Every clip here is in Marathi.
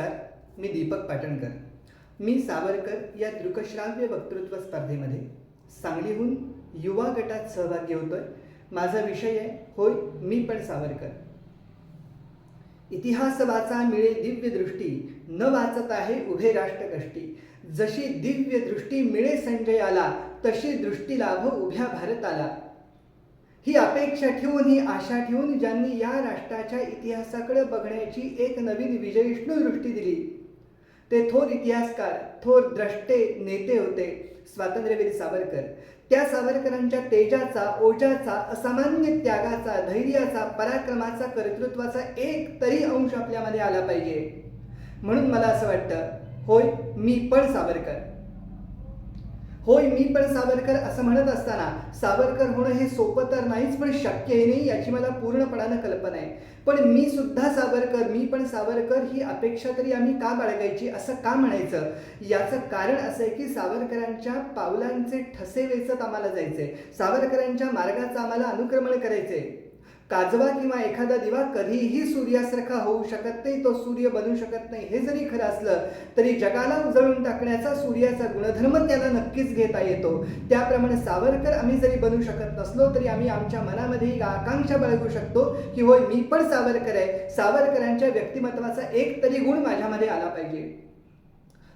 नमस्कार मी दीपक पाटणकर. मी सावरकर या दृकश्राव्य वक्तृत्व स्पर्धेमध्ये सांगलीहून युवा गटात सहभाग होतोय. माझा विषय आहे होय मी पण सावरकर. इतिहास वाचा मिळे दिव्य दृष्टी न वाचत आहे उभे राष्ट्र कष्टी जशी दिव्य दृष्टी मिळे संजयाला तशी दृष्टी लाभ उभ्या भारताला. ही अपेक्षा ठेवून ही आशा ठेवून ज्यांनी या राष्ट्राच्या इतिहासाकडे बघण्याची एक नवीन विजयिष्णू दृष्टी दिली. ते थोर इतिहासकार थोर द्रष्टे नेते होते स्वातंत्र्यवीर सावरकर. त्या सावरकरांच्या तेजाचा ओजाचा असामान्य त्यागाचा धैर्याचा पराक्रमाचा कर्तृत्वाचा एक तरी अंश आपल्यामध्ये आला पाहिजे. म्हणून मला असं वाटतं होय मी पण सावरकर. होय मी पण सावरकर असं म्हणत असताना सावरकर होणं हे सोपं तर नाहीच पण शक्यही नाही याची मला पूर्णपणानं कल्पना आहे. पण मी सुद्धा सावरकर मी पण सावरकर ही अपेक्षा तरी आम्ही का बाळगायची असं का म्हणायचं? याचं कारण असं आहे की सावरकरांच्या पावलांचे ठसे वेचत आम्हाला जायचे सावरकरांच्या मार्गाचं आम्हाला अनुक्रमण करायचे काजवा किंवा एखादा दिवा कधीही सूर्यासारखा होऊ शकत नाही तो सूर्य बनू शकत नाही. हे जरी खरं असलं तरी जगाला उजळून टाकण्याचा सूर्याचा गुणधर्म त्याला नक्कीच घेता येतो. त्याप्रमाणे सावरकर आम्ही जरी बनू शकत नसलो तरी आम्ही आमच्या मनामध्ये ही आकांक्षा बाळगू शकतो की होय मी पण सावरकर आहे. सावरकरांच्या व्यक्तिमत्वाचा एक तरी गुण माझ्यामध्ये आला पाहिजे.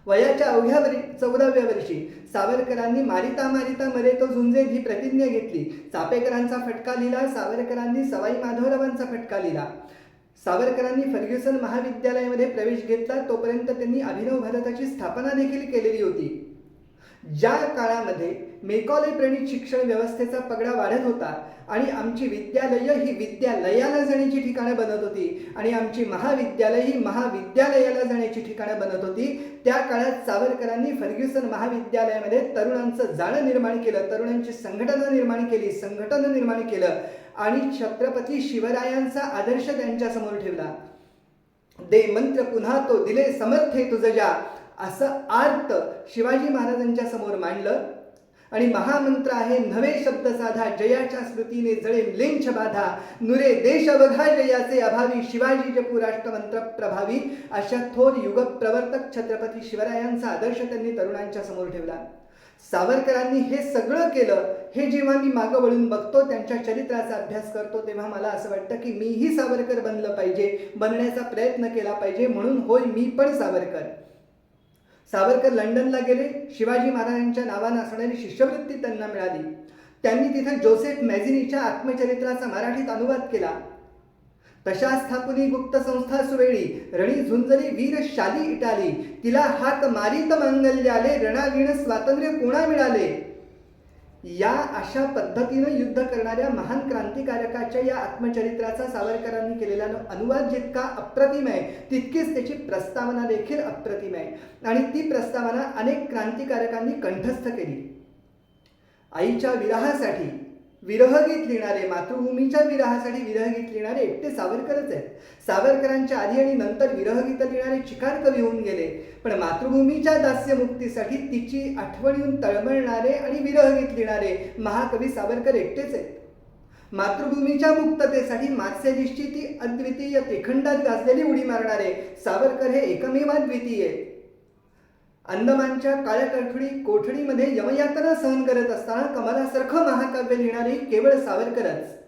वयाच्या अवघ्या वरी चौदाव्या वर्षी सावरकरांनी मारिता मारिता मरे तो झुंजे ही प्रतिज्ञा घेतली. चापेकरांचा फटका लिहिला सावरकरांनी सवाई माधवरावांचा फटका लिहिला. सावरकरांनी फर्ग्युसन महाविद्यालयामध्ये प्रवेश घेतला तोपर्यंत त्यांनी अभिनव भारताची स्थापना देखील केलेली होती. ज्या काळामध्ये मेकॉले प्रणित शिक्षण व्यवस्थेचा पगडा वाढत होता आणि आमची विद्यालय ही विद्यालयाला जाण्याची ठिकाणं बनत होती आणि आमची महाविद्यालय ही महाविद्यालयाला जाण्याची ठिकाणं बनत होती त्या काळात सावरकरांनी फर्ग्युसन महाविद्यालयामध्ये तरुणांचं जाळं निर्माण केलं तरुणांची संघटना निर्माण केली संघटन निर्माण केलं आणि छत्रपती शिवरायांचा आदर्श त्यांच्यासमोर ठेवला. दे मंत्र पुन्हा तो दिले समर्थे तुझ ज्या. असं आर्त शिवाजी महाराजांच्या समोर मांडलं. आणि महामंत्र आहे नवे शब्द साधा जयाच्या स्मृतीने जळे लेंछ बाधा. नुरे देश बघा जयाचे अभावी शिवाजी जपू राष्ट्रमंत्र प्रभावी. अशा थोर युग प्रवर्तक छत्रपती शिवरायांचा आदर्श त्यांनी तरुणांच्या समोर ठेवला. सावरकरांनी हे सगळं केलं हे जेव्हा मी मागं वळून बघतो त्यांच्या चरित्राचा अभ्यास करतो तेव्हा मला असं वाटतं की मीही सावरकर बनलं पाहिजे बनण्याचा प्रयत्न केला पाहिजे म्हणून होय मी पण सावरकर. सावरकर लंडनला गेले शिवाजी महाराजांच्या नावानं असणारी शिष्यवृत्ती त्यांना मिळाली. त्यांनी तिथे जोसेफ मॅझिनीच्या आत्मचरित्राचा मराठीत अनुवाद केला. तशा स्थापनी गुप्त संस्था सुवेळी रणी झुंजली वीर शाली इटाली तिला हात मारित मंगल्याले रणावीण स्वातंत्र्य कोणा मिळाले? या अशा पद्धतीनं युद्ध करणाऱ्या महान क्रांतिकारकाच्या या आत्मचरित्राचा सावरकरांनी केलेला अनुवाद जितका अप्रतिम आहे तितकीच त्याची प्रस्तावना देखील अप्रतिम आहे. आणि ती प्रस्तावना अनेक क्रांतिकारकांनी कंठस्थ केली. आईच्या विरहासाठी विरहगीत लिहिणारे मातृभूमीच्या विरहासाठी विरहगीत लिहिणारे एकटे सावरकरच आहेत. सावरकरांच्या आधी आणि नंतर विरहगीत लिहिणारे चिकार कवी होऊन गेले. पण मातृभूमीच्या दास्यमुक्तीसाठी तिची आठवण येऊन तळमळणारे आणि विरहगीत लिहिणारे महाकवी सावरकर एकटेच आहेत. मातृभूमीच्या मुक्ततेसाठी मार्सेलिसची ती अद्वितीय त्रिखंडात गाजलेली उडी मारणारे सावरकर हे एकमेवाद्वितीय आहेत. अंदमानच्या काळ्या कठडी कोठडीमध्ये यमयातना सहन करत असताना कमलासारखं महाकाव्य लिहिणारे केवळ सावरकरच.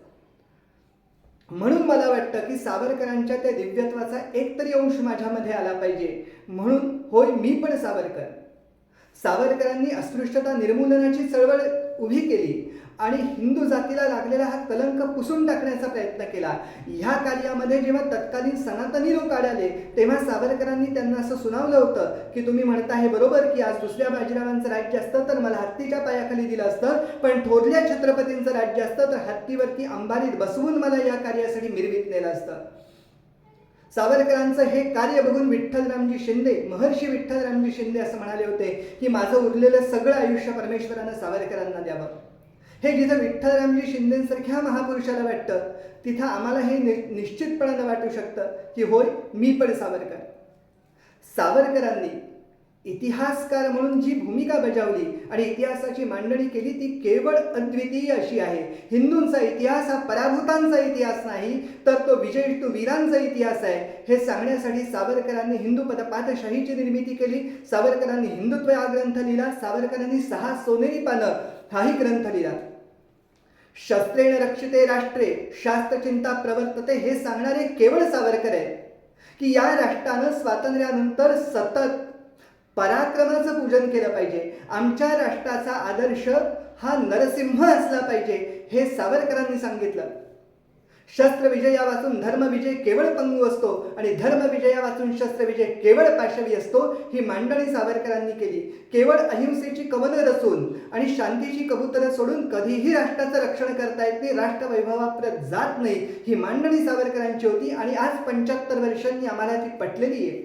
म्हणून मला वाटतं की सावरकरांच्या त्या दिव्यत्वाचा एक तरी अंश माझ्यामध्ये आला पाहिजे. म्हणून होय मी पण सावरकर. सावरकरांनी अस्पृश्यता निर्मूलनाची चळवळ उभी केली. आणि हिंदू जातीला लागलेला हा कलंक पुसून टाकण्याचा प्रयत्न केला. ह्या कार्यामध्ये जेव्हा तत्कालीन सनातनी लोक आढळले तेव्हा सावरकरांनी त्यांना असं सुनावलं होतं की तुम्ही म्हणता हे बरोबर की आज दुसऱ्या बाजीरावांचं राज्य असतं तर मला हत्तीच्या पायाखाली दिलं असतं पण थोरल्या छत्रपतींचं राज्य असतं तर हत्तीवरती अंबारीत बसवून मला या कार्यासाठी मिरवीत नेलं असतं. सावरकरांचं हे कार्य बघून विठ्ठलरामजी शिंदे महर्षी विठ्ठलरामजी शिंदे असं म्हणाले होते की माझं उरलेलं सगळं आयुष्य परमेश्वरानं सावरकरांना द्यावं. हे जिथं विठ्ठलरामजी शिंदेसारख्या महापुरुषाला वाटतं तिथं आम्हाला हे नि निश्चितपणानं वाटू शकतं की होय मी पण सावरकर. सावरकरांनी इतिहासकार म्हणून जी भूमिका बजावली आणि इतिहासाची मांडणी केली ती केवळ अद्वितीय अशी आहे. हिंदूंचा इतिहास हा पराभूतांचा इतिहास नाही तर तो विजयिष्टू वीरांचा इतिहास आहे. हे सांगण्यासाठी सावरकरांनी हिंदू पदपातशाहीची निर्मिती केली सावरकरांनी हिंदुत्व हा ग्रंथ लिहिला सावरकरांनी सहा सोनेरी पानं हाही ग्रंथ लिहिला. शस्त्रेण रक्षिते राष्ट्रे शास्त्रचिंता प्रवर्तते हे सांगणारे केवळ सावरकर आहे की या राष्ट्रानं स्वातंत्र्यानंतर सतत पराक्रमाचं पूजन केलं पाहिजे. आमच्या राष्ट्राचा आदर्श हा नरसिंह असला पाहिजे हे सावरकरांनी सांगितलं. शस्त्रविजया वाचून धर्मविजय केवळ पंगू असतो आणि धर्मविजया वाचून शस्त्रविजय केवळ पाशवी असतो ही मांडणी सावरकरांनी केली. केवळ अहिंसेची कवनं रचून आणि शांतीची कबुतरं सोडून कधीही राष्ट्राचं रक्षण करता येत नाही राष्ट्र वैभवाप्रत जात नाही ही मांडणी सावरकरांची होती आणि आज पंच्याहत्तर वर्षांनी आम्हाला ती पटलेली आहे.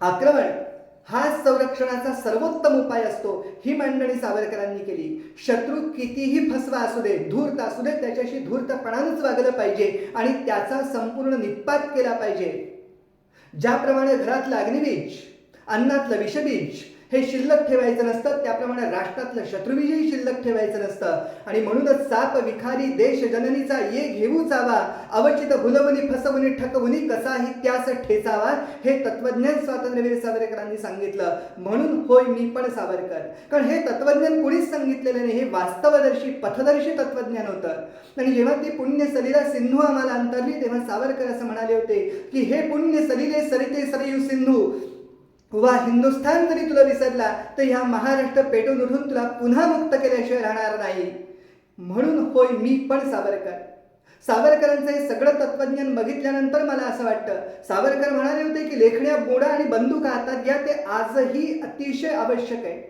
आक्रमण हाच संरक्षणाचा सर्वोत्तम उपाय असतो. ही मांडणी सावरकरांनी केली. शत्रू कितीही फसवा असू दे धूर्त असू दे त्याच्याशी धूर्तपणानंच वागलं पाहिजे आणि त्याचा संपूर्ण निपात केला पाहिजे. ज्याप्रमाणे घरातलं अग्निबीज अन्नातलं विषबीज हे शिल्लक ठेवायचं नसतं त्याप्रमाणे राष्ट्रातलं शत्रुविजयी शिल्लक ठेवायचं नसतं. आणि म्हणूनच साप विखारी देश जननीचा ये घेऊ चावा अवचित भुलवणी फसवणी ठकवणी कसाही त्यास ठेचावा हे तत्वज्ञान स्वातंत्र्यवीर सावरकरांनी सांगितलं. म्हणून होय मी पण सावरकर. कारण हे तत्वज्ञान कुणीच सांगितलेलं नाही हे वास्तवदर्शी पथदर्शी तत्वज्ञान होतं. आणि जेव्हा ती पुण्य सलीला सिंधू आम्हाला अंतरली तेव्हा सावरकर असं म्हणाले होते की हे पुण्य सलिले सरिते सरयू सिंधू वा हिंदुस्थान जरी तुला विसरला तर ह्या महाराष्ट्र पेटून उठून तुला पुन्हा मुक्त केल्याशिवाय राहणार नाही. म्हणून होय मी पण सावरकर. सावरकरांचं हे सगळं तत्वज्ञान बघितल्यानंतर मला असं वाटतं सावरकर म्हणाले होते की लेखण्या बोडा आणि बंदूक हातात घ्या ते आजही अतिशय आवश्यक आहे.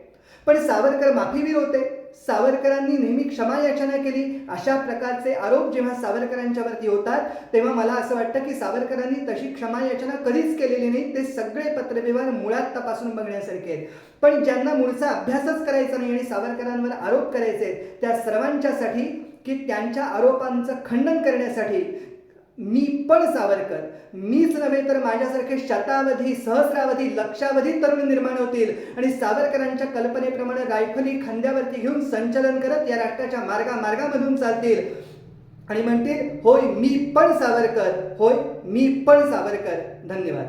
पण सावरकर माफीवीर होते. सावरकरांनी नेहमी क्षमायाचना केली. अशा प्रकारचे आरोप जेव्हा सावरकरांच्यावरती होतात तेव्हा मला असं वाटतं की सावरकरांनी तशी क्षमायाचना कधीच केलेली नाही. ते सगळे पत्रव्यवहार मुळात तपासून बघण्यासारखे आहेत. पण ज्यांना मूळचा अभ्यासच करायचा नाही आणि सावरकरांवर आरोप करायचे आहेत त्या सर्वांच्यासाठी की त्यांच्या आरोपांचं खंडन करण्यासाठी मी पण सावरकर. मीच नव्हे तर माझ्यासारखे शतावधी सहस्रावधी लक्षावधी तरुण निर्माण होतील. आणि सावरकरांच्या कल्पनेप्रमाणे रायफली खांद्यावरती घेऊन संचलन करत या राष्ट्राच्या मार्गा मार्गामधून चालतील. आणि म्हणतील होय मी पण सावरकर. होय मी पण सावरकर. धन्यवाद.